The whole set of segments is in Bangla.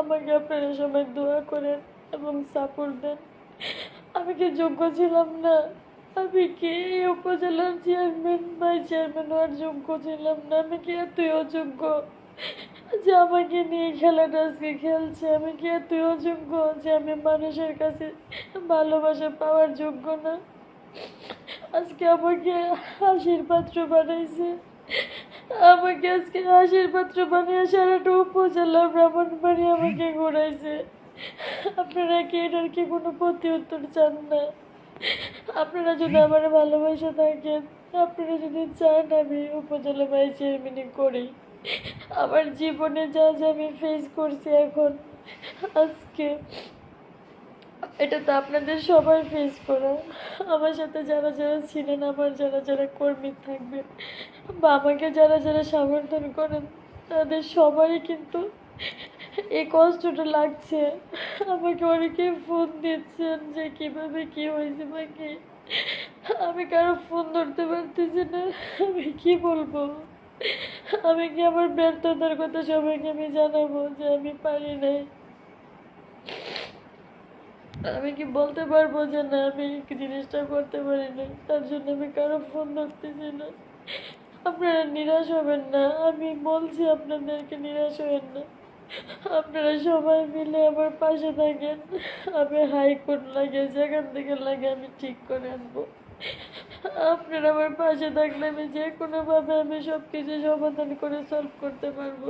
আমাকে আপনারা সবাই দোয়া করেন এবং সাপোর্ট দেন। আমি কি যোগ্য ছিলাম না? আমি কি এই উপজেলার চেয়ারম্যান বা চেয়ারম্যান হওয়ার যোগ্য ছিলাম না? আমি কি এতই অযোগ্য যে আমাকে নিয়ে খেলাটা আজকে খেলছে? আমি কি এতই অযোগ্য যে আমি মানুষের কাছে ভালোবাসা পাওয়ার যোগ্য না? আজকে আমাকে হাসির পাত্র বানাইছে। আমাকে আজকে পাত্র বানিয়ে সারাটা উপজেলা ব্রাহ্মণবাড়ি আমাকে ঘুরাইছে। আপনারা কি এটার কি কোনো প্রতি উত্তর চান না? আপনারা যদি আমার ভালোবাসা থাকেন, আপনারা যদি চান আমি উপজেলা ভাই চেয়ারম্যানই করি। আমার জীবনে যা যা আমি ফেস করছি এখন, আজকে এটা তো আপনাদের সবাই ফেস করা। আমার সাথে যারা যারা ছিলেন, আমার যারা যারা কর্মী থাকবেন বা আমাকে যারা যারা সমর্থন করেন, তাদের সবারই কিন্তু এই কষ্টটা লাগছে। আমাকে অনেকে ফোন দিচ্ছেন যে কীভাবে কি হয়েছে বা কি। আমি কারও ফোন ধরতে পারতেছি না। আমি কি বলব? আমি কি আমার ব্যর্থতার কথা সবাইকে আমি জানাব যে আমি পারি নাই? আমি কি বলতে পারব যে না, আমি জিনিসটা করতে পারি না তার জন্য আমি কারও ফোন ধরতেছি না। আপনারা নিরাশ হবেন না। আমি বলছি আপনাদেরকে নিরাশ হবেন না। আপনারা সবাই মিলে আমার পাশে থাকেন। আমি হাইকোর্ট লাগে যেখান থেকে লাগে আমি ঠিক করে আনব। আপনারা আমার পাশে থাকলে আমি যে কোনোভাবে আমি সব কিছু সমাধান করে সলভ করতে পারব।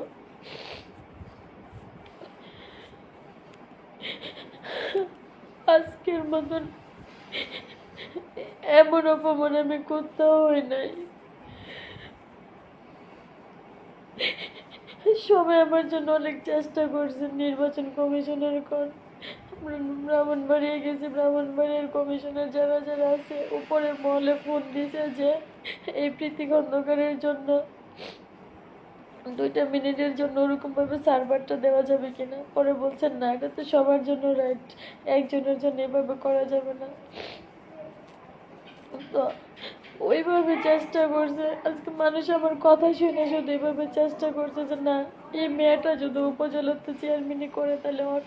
মতন এমন অপমান আমি কোথাও হয় নাই। সবাই আমার জন্য অনেক চেষ্টা করছে নির্বাচন কমিশনের কর ব্রাহ্মণবাড়িয়ে গেছি, ব্রাহ্মণবাড়িয়ার কমিশনার যারা যারা আছে উপরে মহলে ফোন দিয়েছে যে এই প্রীতি খন্দকারের জন্য দুইটা মিনিটের জন্য ওরকমভাবে সার্ভারটা দেওয়া যাবে কিনা? পরে বলছেন, না, এটা তো সবার জন্য রাইট একজনের জন্য এভাবে করা যাবে না। তো ওইভাবে চেষ্টা করছে। আজকে মানুষ আমার কথা শুনে শুধু এইভাবে চেষ্টা করছে যে, না, এই মেয়েটা যদি উপজেলাতে চেয়ারম্যানই করে তাহলে ওর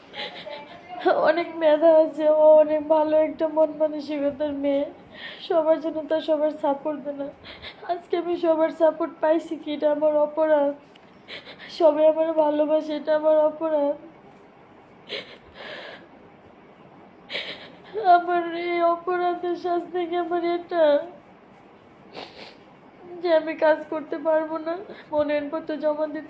অনেক মেধা আছে। ও অনেক ভালো একটা মন মানসিকতার মেয়ে। সবার জন্য তার সবার সাপোর্ট দেয় না। আজকে আমি সবার সাপোর্ট পাইছি কি? এটা আমার অপরাধ। সবাই আমার ভালোবাসে, এটা আমার অপরাধ। আমার এই অপরাধের শাস্তি কি আমার এটা? যে আমি কাজ করতে পারব না। মনের পত্র জমা দিতে